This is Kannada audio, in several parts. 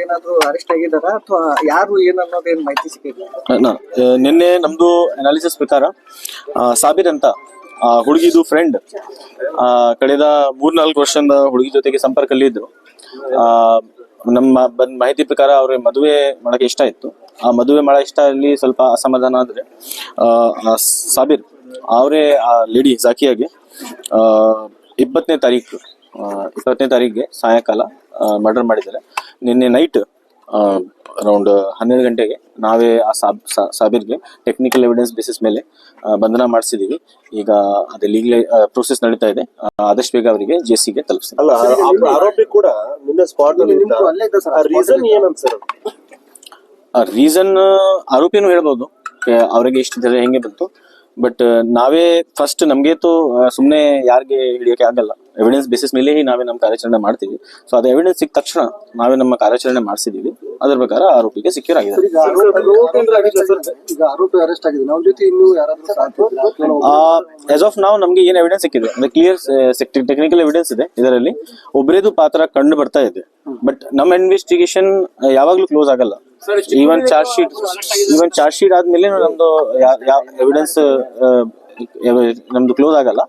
ಏನಾದ್ರು ಅರೆಸ್ಟ್ ಆಗಿದಾರ ಅಥವಾ ಯಾರು ಏನ್ ಅನ್ನೋದೇನ್ ಮಾಹಿತಿ ಸಿಕ್ಕಿದೆ ಆ, ನಿನ್ನೆ ನಮ್ದು ಅನಾಲಿಸಿಸ್ ಪ್ರಕಾರ ಆ, ಸಾಬಿರ್ ಅಂತ ಆ ಹುಡುಗಿದು ಫ್ರೆಂಡ್ ಕಳೆದ ಮೂರ್ನಾಲ್ಕು ವರ್ಷದ ಹುಡುಗಿ ಜೊತೆಗೆ ಸಂಪರ್ಕದಲ್ಲಿ ಇದ್ರು. ಆ ನಮ್ಮ ಬಂದ್ ಮಾಹಿತಿ ಪ್ರಕಾರ ಅವ್ರಿಗೆ ಮದುವೆ ಮಾಡಕ್ಕೆ ಇಷ್ಟ ಇತ್ತು. ಆ ಮದುವೆ ಮಾಡೋ ಇಷ್ಟ ಅಲ್ಲಿ ಸ್ವಲ್ಪ ಅಸಮಾಧಾನ ಆದ್ರೆ ಆ, ಸಾಬೀರ್ ಅವರೇ ಆ ಲೇಡಿ ಜಾಕಿಯಾಗಿ ಆ ಇಪ್ಪತ್ತನೇ ತಾರೀಕು. ಆ, ಇಪ್ಪತ್ತನೇ ತಾರೀಕಿಗೆ ಸಾಯಂಕಾಲ ಮರ್ಡರ್ ಮಾಡಿದ್ದಾರೆ. ನಿನ್ನೆ ನೈಟ್ ಅರೌಂಡ್ ಹನ್ನೆರಡು ಗಂಟೆಗೆ ನಾವೇ ಆ ಸಾಬ್ ಸಾ- ಸಾಬೀರ್ಗೆ ಟೆಕ್ನಿಕಲ್ ಎವಿಡೆನ್ಸ್ ಬೇಸಿಸ್ ಮೇಲೆ ಬಂಧನ ಮಾಡಿಸಿದೀವಿ ಈಗ ಅದೇ ಲೀಗಲ್ ಪ್ರೊಸೆಸ್ ನಡೀತಾ ಇದೆ. ಆದಷ್ಟು ಬೇಗ ಅವರಿಗೆ ಜೆಸಿಗೆ ತಲುಪಿಸ್ತೀವಿ ಅಲ್ಲ ಆ- ಆರೋಪಿ ಕೂಡ ನಿನ್ನೆ ಸ್ಪಾಟ್ ಅಲ್ಲಿ ರೀಸನ್ ಏನಂತ ಸರ್ ರೀಸನ್ ಆರೋಪಿನೂ ಹೇಳ್ಬೋದು. ಅವರಿಗೆ ಇಷ್ಟಿದ್ರೆ ಹೆಂಗೆ ಬಂತು. ಬಟ್ ನಾವೇ ಫಸ್ಟ್ ನಮ್ಗೆ ಸುಮ್ಮನೆ ಯಾರಿಗೆ ಹಿಡಿಯೋಕೆ ಆಗಲ್ಲ. ಎವಿಡೆನ್ಸ್ ಬೇಸಿಸ್ ಮೇಲೆ ನಾವೇ ನಮ್ಮ ಕಾರ್ಯಾಚರಣೆ ಮಾಡ್ತೀವಿ. ಸೊ ಅದು ಎವಿಡೆನ್ಸ್ ಸಿಕ್ಕ ತಕ್ಷಣ ನಾವೇ ನಮ್ಮ ಕಾರ್ಯಾಚರಣೆ ಮಾಡಿಸಿದೀವಿ. ಅದ್ರ ಪ್ರಕಾರ ಆರೋಪಿಗೆ ಸಿಕ್ಯೂರ್ ಆಗಿದೆ. ಈಗ ಆರೋಪಿ ಅರೆಸ್ಟ್ ಆಗಿದೆ ಅವ್ರ ಜೊತೆ ಇನ್ನೂ ಯಾರಾದ್ರೂ ಸಾಧ್ಯ ಆಸ್ ಆಫ್ ನಾವು ನಮ್ಗೆ ಏನ್ ಎವಿಡೆನ್ಸ್ ಸಿಕ್ಕಿದೆ? ಅಂದ್ರೆ ಕ್ಲಿಯರ್ ಟೆಕ್ನಿಕಲ್ ಎವಿಡೆನ್ಸ್ ಇದೆ ಇದರಲ್ಲಿ. ಒಬ್ಬರೇದು ಪಾತ್ರ ಕಂಡು ಬರ್ತಾ ಇದೆ. ಬಟ್ ನಮ್ಮ ಇನ್ವೆಸ್ಟಿಗೇಷನ್ ಯಾವಾಗ್ಲೂ ಕ್ಲೋಸ್ ಆಗಲ್ಲ. Even charge sheet even charge sheet ಆದ್ಮೇಲೆ ನಮ್ದು ಎವಿಡೆನ್ಸ್ ನಮ್ದು ಕ್ಲೋಸ್ ಆಗಲ್ಲ.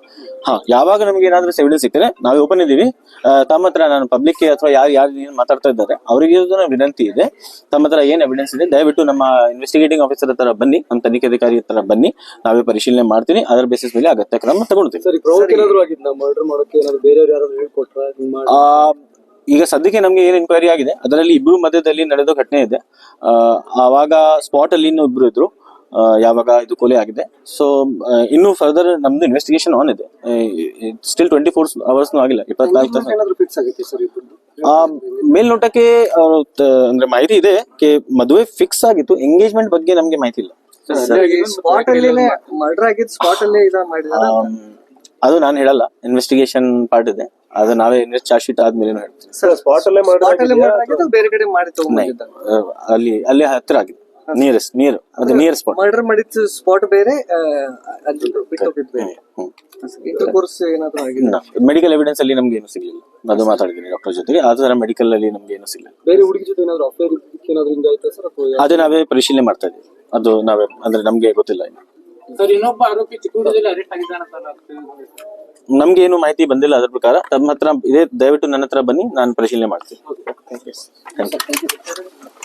ಹಾ ಯಾವಾಗ ನಮ್ಗೆ ಏನಾದ್ರೂ ಎವಿಡೆನ್ಸ್ ಸಿಗ್ತಾರೆ ನಾವೇ ಓಪನ್ ಇದ್ದೀವಿ. ಆ, ತಮ್ಮ ಹತ್ರ ನಾನು ಪಬ್ಲಿಕ್ ಅಥವಾ ಯಾರು ಯಾರು ಏನು ಮಾತಾಡ್ತಾ ಇದ್ದಾರೆ ಅವರಿಗೆ ವಿನಂತಿ ಇದೆ. ತಮ್ಮ ಹತ್ರ ಏನ್ ಎವಿಡೆನ್ಸ್ ಇದೆ ದಯವಿಟ್ಟು ನಮ್ಮ ಇನ್ವೆಸ್ಟಿಗೇಟಿಂಗ್ ಆಫೀಸರ್ ಹತ್ರ ಬನ್ನಿ ನಮ್ಮ ತನಿಖಾಧಿಕಾರಿ ಹತ್ರ ಬನ್ನಿ. ನಾವೇ ಪರಿಶೀಲನೆ ಮಾಡ್ತೀನಿ ಅದರ ಬೇಸಿಸ್ ಮೇಲೆ ಅಗತ್ಯ ಕ್ರಮ ತಗೊಳ್ತೀವಿ. ಸರಿ ಪ್ರವೋಕ್ ಏನಾದ್ರು ಆಗಿದ್ದ ಮರ್ಡರ್ ಮಾಡೋಕೆ ಏನಾದ್ರು ಬೇರೆಯವ್ರು ಯಾರಾದ್ರು ಹೇಳ್ಕೊಟ್ರ? ಆ, ಈಗ ಸದ್ಯಕ್ಕೆ ನಮ್ಗೆ ಏನ್ ಎನ್ಕ್ವೈರಿ ಆಗಿದೆ ಅದರಲ್ಲಿ ಇಬ್ರು ಮಧ್ಯದಲ್ಲಿ ನಡೆದ ಘಟನೆ ಇದೆ. ಆ, ಆವಾಗ ಸ್ಪಾಟ್ ಅಲ್ಲಿ ಇನ್ನೂ ಇಬ್ರು ಇದ್ರು. ಯಾವಾಗ ಇದು ಕೊಲೆ ಆಗಿದೆ. ಸೊ ಇನ್ನು ಫರ್ದರ್ ನಮ್ದು ಇನ್ವೆಸ್ಟಿಗೇಷನ್ ಆನ್ ಇದೆ. ಸ್ಟಿಲ್ ಟ್ವೆಂಟಿ ಫೋರ್ ಅವರ್ಸ್ ಆಗಿಲ್ಲ ಇಪ್ಪತ್ನಾಲ್ಕು ತಾಸು. ಏನಾದ್ರು ಫಿಕ್ಸ್ ಆಗೈತಿ ಸರ್ ಇಬ್ಬರದ್ದು ಆ, ಮೇಲ್ನೋಟಕ್ಕೆ ಅಂದ್ರೆ ಮಾಹಿತಿ ಇದೆ ಕೆ ಮದುವೆ ಫಿಕ್ಸ್ ಆಗಿತ್ತು ಎಂಗೇಜ್ಮೆಂಟ್ ಬಗ್ಗೆ ನಮ್ಗೆ ಮಾಹಿತಿ ಇಲ್ಲ. ಸ್ಪಾಟ್ ಅಲ್ಲಿನೇ ಮರ್ಡರ್ ಆಗಿದ್ ಸ್ಪಾಟ್ ಅಲ್ಲೇ ಇದ ಮಾಡಿದಾರ ಅದು ನಾನು ಹೇಳಲ್ಲ ಇನ್ವೆಸ್ಟಿಗೇಷನ್ ಪಾರ್ಟ್ ಇದೆ. ಅದು ನಾವೇ ಇನ್ವೆಸ್ಟ್ ಚಾರ್ಜ್ ಶೀಟ್ ಆದ್ಮೇಲೆ ಅಲ್ಲೇ ಅಲ್ಲೇ ಮಾಡಿ ಬೇರೆ ಕಡೆ ಮಾಡಿ ತಗೊಂಡಿದ್ದ ಅಲ್ಲಿ ಅಲ್ಲಿ ಹತ್ತಿರ ಆಗಿದೆ. ನಿಯರೆಸ್ಟ್ ನೀರು ಅದು ನಿಯರ್ ಸ್ಪಾಟ್ ಮರ್ಡರ್ ಮಾಡಿದ ಸ್ಪಾಟ್ ಬೇರೆ ಅಲ್ಲಿ ಬಿಟ್ಟು ಹೋಗಿದ್ ಬೇರೆ. ಇಂಟರ್ ಕೋರ್ಸ್ ಏನಾದ್ರು ಆಗಿದೆ? ಮೆಡಿಕಲ್ ಎವಿಡೆನ್ಸ್ ಅಲ್ಲಿ ನಮ್ಗೆ ಏನು ಸಿಗ್ಲಿಲ್ಲ. ಅದು ಮಾತಾಡಿದ್ದೀನಿ ಡಾಕ್ಟರ್ ಜೊತೆಗೆ. ಆ ತರ ಮೆಡಿಕಲ್ ಅಲ್ಲಿ ನಮ್ಗೆ ಏನು ಸಿಗ್ಲಿಲ್ಲ. ಬೇರೆ ಹುಡುಗಿ ಜೊತೆ ಏನಾದ್ರು ಅಫೇರ್ ಏನಾದ್ರು ಹಿಂಗ ಆಯ್ತಾ ಸರ್ ಅದೇ ನಾವೇ ಪರಿಶೀಲನೆ ಮಾಡ್ತಾ ಇದ್ದೀವಿ. ಅದು ನಾವೇ ಅಂದ್ರೆ ನಮ್ಗೆ ಗೊತ್ತಿಲ್ಲ ಇನ್ನು. ಸರ್ ಇನ್ನೊಬ್ಬ ಆರೋಪಿ ಚಿಕ್ಕುಳದಲ್ಲಿ ಅರೆಸ್ಟ್ ಆಗಿದ್ದಾನೆ ಸರ್ ನಮ್ಗೆ ಏನು ಮಾಹಿತಿ ಬಂದಿಲ್ಲ ಅದ್ರ ಪ್ರಕಾರ. ತಮ್ಮ ಹತ್ರ ಇದೇ ದಯವಿಟ್ಟು ನನ್ನ ಹತ್ರ ಬನ್ನಿ ನಾನು ಪರಿಶೀಲನೆ ಮಾಡ್ತೀನಿ. Thank you